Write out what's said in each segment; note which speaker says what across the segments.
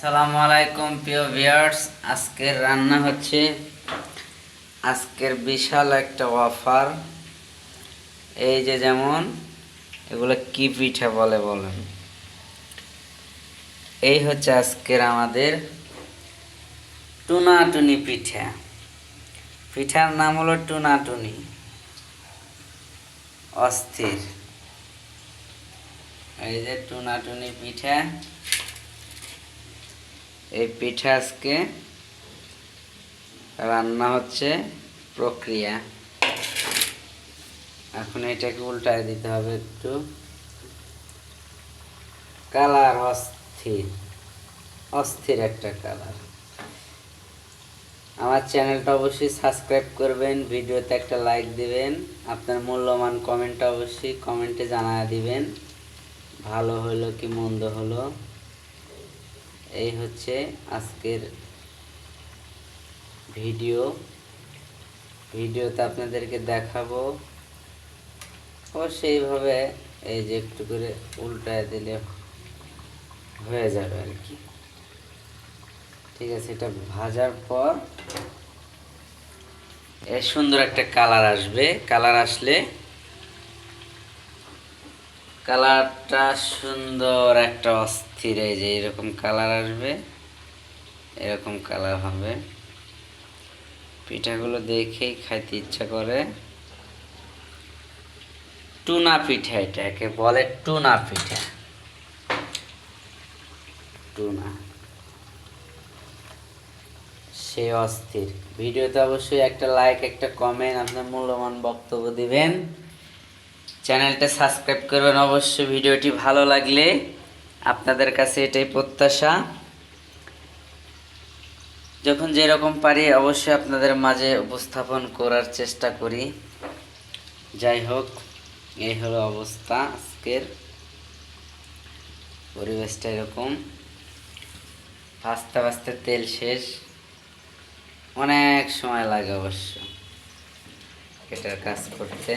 Speaker 1: আসসালামু প্রিয় ভিউয়ার্স। আজকের রান্না হচ্ছে আজকের বিশাল একটা অফার। এই যে যেমন, এগুলো কি পিঠা বলে বলেন? এই হচ্ছে আজকের আমাদের টুনাটুনি পিঠা। পিঠার নাম হলো টুনাটুনি। অস্থির। এই যে টুনাটুনি পিঠা। এই পিঠা আজকে রান্না হচ্ছে প্রক্রিয়া। এখন এটাকে উল্টায় দিতে হবে একটু। কালার অস্থির অস্থির একটা কালার। আমার চ্যানেলটা অবশ্যই সাবস্ক্রাইব করবেন, ভিডিওতে একটা লাইক দিবেন, আপনার মূল্যবান কমেন্টটা অবশ্যই কমেন্টে জানায় দিবেন, ভালো হলো কি মন্দ হলো। এই হচ্ছে আজকের ভিডিও। ভিডিওতে আপনাদেরকে দেখাবো। ও সেইভাবে এই যে একটু করে উল্টায় দিলে হয়ে যাবে আর কি। ঠিক আছে, এটা ভাজার পর এর সুন্দর একটা কালার আসবে। কালার আসলে কালারটা সুন্দর, একটা অস্থির, এই যে এরকম কালার আসবে, এরকম কালার হবে। পিঠাগুলো দেখেই খাইতে ইচ্ছা করে। টুনা পিঠা এটাকে বলে টুনা পিঠা। টুনা। সে অস্থির। ভিডিওতে অবশ্যই একটা লাইক একটা কমেন্ট আপনার মূল্যবান বক্তব্য দিবেন। চ্যানেলটা সাবস্ক্রাইব করবেন। অবশ্যই ভিডিওটি ভালো লাগলে আপনাদের কাছে এটাই প্রত্যাশা। যখন যেরকম পারি অবশ্যই আপনাদের মাঝে উপস্থাপন করার চেষ্টা করি। যাই হোক, এই হলো অবস্থা আজকের। পরিবেশটা এরকম। ভাজতে ভাজতে তেল শেষ। অনেক সময় লাগে অবশ্য। এটার কাজ করতে।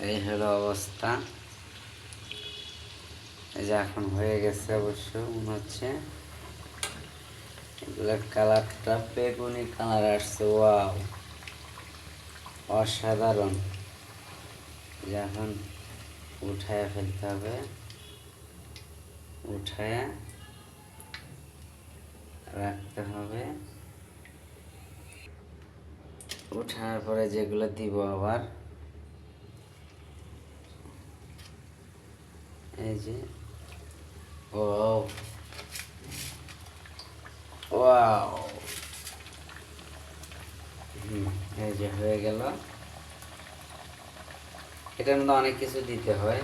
Speaker 1: এই হলো অবস্থা। এই যে এখন হয়ে গেছে অবশ্য, মনে হচ্ছে। এগুলোর কালারটা বেগুনি কালার আসছে, ওয়াও। অসাধারণ। এখন উঠায় ফেলতে হবে। উঠায় রাখতে হবে। উঠানোর পরে যেগুলো দিব আবার। এই ও যে হয়ে গেল। এটার মধ্যে অনেক কিছু দিতে হয়।